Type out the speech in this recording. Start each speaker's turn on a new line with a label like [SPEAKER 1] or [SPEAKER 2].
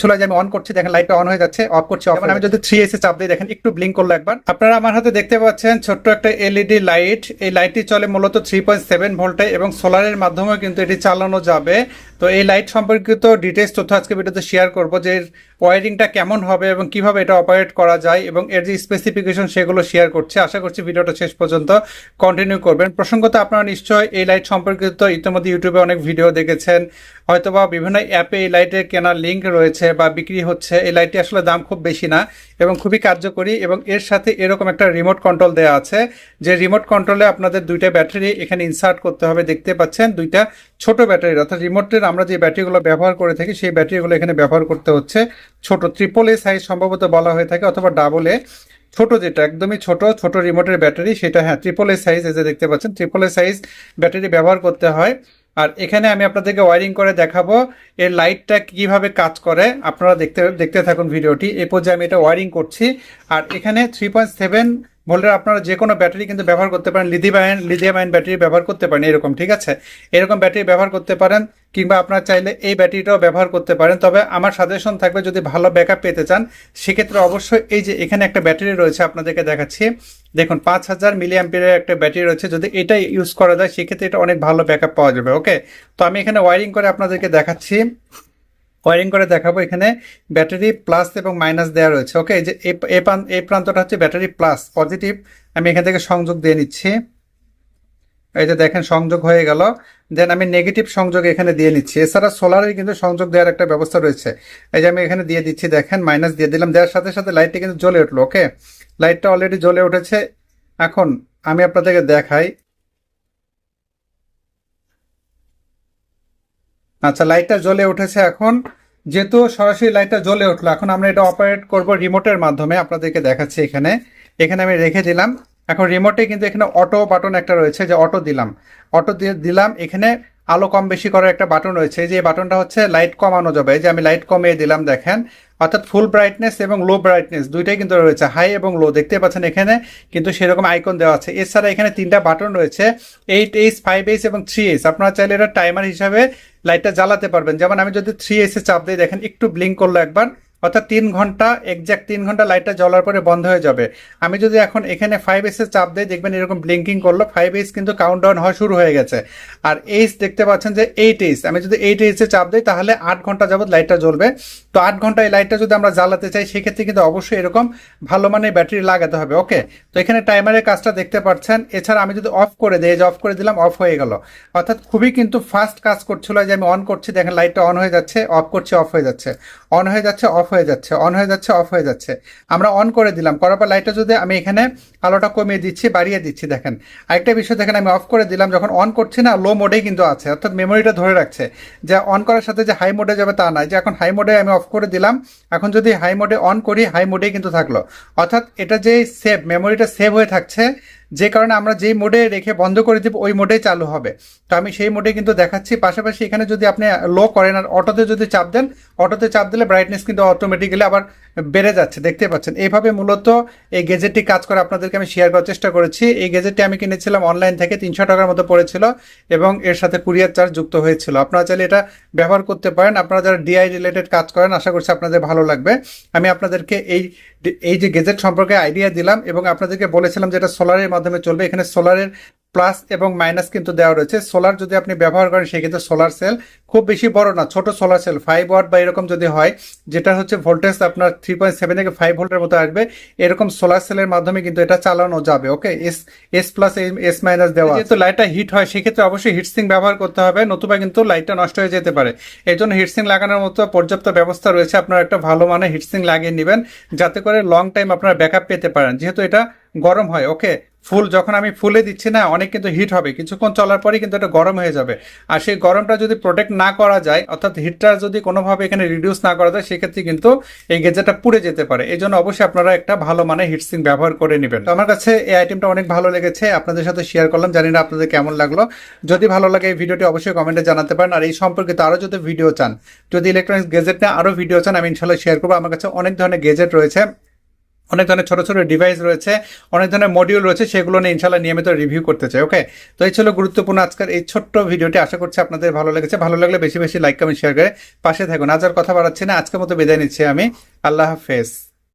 [SPEAKER 1] ছিল যে আমি অন করছি দেখেন লাইটটা অন হয়ে যাচ্ছে অফ করছি অফ আমি যদি থ্রি এসে চাপ দিই দেখেন একটু ব্লিঙ্ক করল একবার। আপনারা আমার হাতে দেখতে পাচ্ছেন ছোট্ট একটা এলইডি লাইট এই লাইটটি চলে মূলত থ্রি পয়েন্ট সেভেন ভোল্টে এবং সোলারের মাধ্যমেও কিন্তু এটি চালানো যাবে। তো এই লাইট সম্পর্কিত ডিটেলস তথ্য আজকে ভিডিওতে শেয়ার করব যে ওয়ারিংটা কেমন হবে এবং কীভাবে এটা অপারেট করা যায় এবং এর যে স্পেসিফিকেশন সেগুলো শেয়ার করছে। আশা করছি ভিডিওটা শেষ পর্যন্ত কন্টিনিউ করবেন। প্রসঙ্গত আপনারা নিশ্চয়ই এই লাইট সম্পর্কিত ইতিমধ্যে ইউটিউবে অনেক ভিডিও দেখেছেন। হয়তোবা বিভিন্ন অ্যাপে এই লাইটের কেনার লিঙ্ক রয়েছে। বা বিক্রি হচ্ছে, এই লাইটটি আসলে দাম খুব বেশি না এবং খুবই কার্যকরী এবং এর সাথে এরকম একটা রিমোট কন্ট্রোল দেওয়া আছে। যে রিমোট কন্ট্রোলে আপনাদের দুইটা ব্যাটারি এখানে ইনসার্ট করতে হবে, দেখতে পাচ্ছেন দুইটা ছোট ব্যাটারি। অর্থাৎ রিমোটের আমরা যে ব্যাটারিগুলো ব্যবহার করে থাকি, সেই ব্যাটারিগুলো এখানে ব্যবহার করতে হচ্ছে। ছোট ট্রিপল এ সাইজ সম্ভবত বলা হয়ে থাকে অথবা ডাবল এ ছোট যেটা, একদমই ছোট ছোট রিমোটের ব্যাটারি, সেটা হ্যাঁ ট্রিপল এ সাইজ এই যে দেখতে পাচ্ছেন ট্রিপল এ সাইজ ব্যাটারি ব্যবহার করতে হয়। আর এখানে আমি আপনাদেরকে ওয়ারিং করে দেখাবো এর লাইটটা কীভাবে কাজ করে। আপনারা দেখতে দেখতে থাকুন ভিডিওটি। এ পর্যায়ে আমি এটা ওয়ারিং করছি। আর এখানে থ্রি পয়েন্ট সেভেন ভোল্টের আপনারা যে কোনো ব্যাটারি কিন্তু ব্যবহার করতে পারেন lithium ion lithium ion battery ব্যবহার করতে পারেন, এরকম, ঠিক আছে? এরকম ব্যাটারি ব্যবহার করতে পারেন, কিংবা আপনারা চাইলে এই ব্যাটারিটাও ব্যবহার করতে পারেন। তবে আমার সাজেশন থাকবে, যদি ভালো ব্যাকআপ পেতে চান, সেক্ষেত্রে অবশ্যই এই যে এখানে একটা ব্যাটারি রয়েছে আপনাদেরকে দেখাচ্ছি। দেখুন, পাঁচ হাজার মিলি অ্যাম্পিয়ারের একটা ব্যাটারি রয়েছে, যদি এটা ইউজ করা যায়, সেক্ষেত্রে এটা অনেক ভালো ব্যাকআপ পাওয়া যাবে ওকে তো আমি এখানে ওয়ারিং করে আপনাদেরকে দেখাচ্ছি। ওয়ারিং করে দেখাবো, এখানে ব্যাটারি প্লাস এবং মাইনাস দেওয়া রয়েছে। ওকে যে এই- এই প্রান্ত এই প্রান্তটা হচ্ছে ব্যাটারি প্লাস পজিটিভ আমি এখান থেকে সংযোগ দিয়ে নিচ্ছি। এই যে দেখেন, সংযোগ হয়ে গেল। দেন আমি নেগেটিভ সংযোগ এখানে দিয়ে নিচ্ছি। এছাড়া সোলারের কিন্তু সংযোগ দেওয়ার একটা ব্যবস্থা রয়েছে। এই যে আমি এখানে দিয়ে দিচ্ছি, দেখেন মাইনাস দিয়ে দিলাম। দেওয়ার সাথে সাথে লাইটটা কিন্তু জ্বলে উঠল ওকে লাইটটা অলরেডি জ্বলে উঠেছে। এখন আমি আপনাদেরকে দেখাই। আচ্ছা লাইটটা জ্বলে উঠেছে এখন। যেহেতু সরাসরি লাইটটা জ্বলে উঠল, এখন আমরা এটা অপারেট করব রিমোটের মাধ্যমে, আপনাদেরকে দেখাচ্ছি এখানে। এখানে আমি রেখে দিলাম। এখন রিমোটে কিন্তু এখানে অটো বাটন একটা রয়েছে, যে অটো দিলাম। অটো দিয়ে দিলাম, এখানে আলো কম বেশি করার একটা বাটন রয়েছে। যে বাটনটা হচ্ছে লাইট কমানো যাবে। যে আমি লাইট কমিয়ে দিলাম, দেখেন। অর্থাৎ ফুল ব্রাইটনেস এবং লো ব্রাইটনেস দুইটাই কিন্তু রয়েছে হাই এবং লো দেখতে পাচ্ছেন এখানে কিন্তু সেরকম আইকন দেওয়া আছে। এছাড়া এখানে তিনটা বাটন রয়েছে এইট এইচ ফাইভ এইচ এবং থ্রি এইচ আপনারা চাইলে এটা টাইমার হিসাবে লাইটটা জ্বালাতে পারবেন। যেমন আমি যদি থ্রি এসে চাপ দিই, দেখেন একটু ব্লিঙ্ক করল একবার। অর্থাৎ তিন ঘণ্টা এক্স্যাক্ট তিন ঘণ্টা লাইটটা জ্বলার পরে বন্ধ হয়ে যাবে। আমি যদি এখন এখানে ফাইভ এসে চাপ দিই, দেখবেন এরকম ব্লিঙ্কিং করল ফাইভ এইচ কিন্তু কাউন্টডাউন হওয়া শুরু হয়ে গেছে। আর এইচ দেখতে পাচ্ছেন যে এইট এইচ আমি যদি এইট এইচে চাপ দিই, তাহলে আট ঘণ্টা যাবত লাইটটা জ্বলবে। তো আট ঘণ্টা এই লাইটটা যদি আমরা জ্বালাতে চাই, সেক্ষেত্রে কিন্তু অবশ্যই এরকম ভালো মানের ব্যাটারি লাগাতে হবে ওকে তো এখানে টাইমারের কাজটা দেখতে পাচ্ছেন। এছাড়া আমি যদি অফ করে দিই যে অফ করে দিলাম অফ হয়ে গেল। অর্থাৎ খুবই কিন্তু ফাস্ট কাজ করছিল যে আমি অন করছি, দেখেন লাইটটা অন হয়ে যাচ্ছে অফ করছি অফ হয়ে যাচ্ছে। অন হয়ে যাচ্ছে, অফ হয়ে যাচ্ছে, অন হয়ে যাচ্ছে, অফ হয়ে যাচ্ছে। আমরা অন করে দিলাম, করার পর লাইটটা যদি আমি এখানে আলোটা কমিয়ে দিচ্ছি, বাড়িয়ে দিচ্ছি, দেখেন। আরেকটা বিষয় দেখেন, আমি অফ করে দিলাম, যখন অন করছি না লো মোডেই কিন্তু আছে, অর্থাৎ মেমোরিটা ধরে রাখছে। যে অন করার সাথে যে হাই মোডে যাবে তা নয় যে এখন হাই মোডে আমি অফ করে দিলাম, এখন যদি হাই মোডে অন করি হাই মোডেই কিন্তু থাকল। অর্থাৎ এটা যে সেভ মেমোরিটা সেভ হয়ে থাকছে যে কারণে আমরা যেই মোডে রেখে বন্ধ করে দেবো, ওই মোডেই চালু হবে। তো আমি সেই মোডে কিন্তু দেখাচ্ছি। পাশাপাশি এখানে যদি আপনি লো করেন আর অটোতে যদি চাপ দেন, অটোতে চাপ দিলে ব্রাইটনেস কিন্তু অটোমেটিক্যালি আবার বেড়ে যাচ্ছে। দেখতে পাচ্ছেন এইভাবে মূলত এই গেজেটটি কাজ করে আপনাদেরকে আমি শেয়ার করার চেষ্টা করেছি। এই গেজেটটি আমি কিনেছিলাম অনলাইন থেকে, তিনশো টাকার মতো পড়েছিল এবং এর সাথে কুরিয়ার চার্জ যুক্ত হয়েছিল। আপনারা চাইলে এটা ব্যবহার করতে পারেন। আপনারা যারা ডিআই রিলেটেড কাজ করেন, আশা করছি আপনাদের ভালো লাগবে। আমি আপনাদেরকে এই এই যে গেজেট সম্পর্কে আইডিয়া দিলাম এবং আপনাদেরকে বলেছিলাম যে এটা সোলারের মাধ্যমে চলবে। এখানে সোলারের প্লাস এবং মাইনাস কিন্তু দেওয়া রয়েছে। সোলার যদি আপনি ব্যবহার করেন, সেক্ষেত্রে সোলার সেল খুব বেশি বড় না, ছোট সোলার সেল ফাইভ ওয়াট বা এরকম যদি হয় যেটা হচ্ছে ভোল্টেজ আপনার থ্রি পয়েন্ট সেভেন থেকে ফাইভ ভোল্টের মতো আসবে, এরকম সোলার সেলের মাধ্যমে কিন্তু এটা চালানো যাবে okay S S plus S minus দেওয়া যেহেতু লাইটটা হিট হয়, সেক্ষেত্রে অবশ্যই হিটসিং ব্যবহার করতে হবে, নতুবা কিন্তু লাইটটা নষ্ট হয়ে যেতে পারে। এই জন্য হিটসিং লাগানোর মতো পর্যাপ্ত ব্যবস্থা রয়েছে, আপনারা একটা ভালো মানে হিটসিং লাগিয়ে নেবেন, যাতে করে লং টাইম আপনারা ব্যাকআপ পেতে পারেন। যেহেতু এটা গরম হয় ওকে ফুল যখন আমি ফুলে দিচ্ছি না, অনেক কিন্তু হিট হবে। কিছুক্ষণ চলার পরেই কিন্তু এটা গরম হয়ে যাবে। আর সেই গরমটা যদি প্রোটেক্ট না করা যায়, অর্থাৎ হিটটা যদি কোনোভাবে এখানে রিডিউস না করা যায়, সেক্ষেত্রে কিন্তু এই গেজেটটা পুড়ে যেতে পারে। এই জন্য অবশ্যই আপনারা একটা ভালো মানে হিটসিং ব্যবহার করে নেবেন। তো আমার কাছে এই আইটেমটা অনেক ভালো লেগেছে। আপনাদের সাথে শেয়ার করলাম। জানি না আপনাদের কেমন লাগল। যদি ভালো লাগে এই ভিডিওটি অবশ্যই কমেন্টে জানাতে পারেন। আর এই সম্পর্কিত আরও যদি ভিডিও চান, যদি ইলেকট্রনিক্স গেজেট নিয়ে আরও ভিডিও চান, আমি ইনশাল্লাহ শেয়ার করব। আমার কাছে অনেক ধরনের গেজেট রয়েছে। অনেক ধরনের ছোট ছোট ডিভাইস রয়েছে, অনেক ধরনের মডিউল রয়েছে, সেগুলো নিয়ে ইনশাল্লাহ নিয়মিত রিভিউ করতে চাই ওকে তো এই ছিল গুরুত্বপূর্ণ আজকের এই ছোট্ট ভিডিওটি আশা করছি আপনাদের ভালো লেগেছে। ভালো লাগলে বেশি বেশি লাইক কমেন্ট শেয়ার করে পাশে থাকুন। আজ আর কথা বাড়াচ্ছি না। আজকের মতো বিদায় নিচ্ছি আমি। আল্লাহ হাফেজ।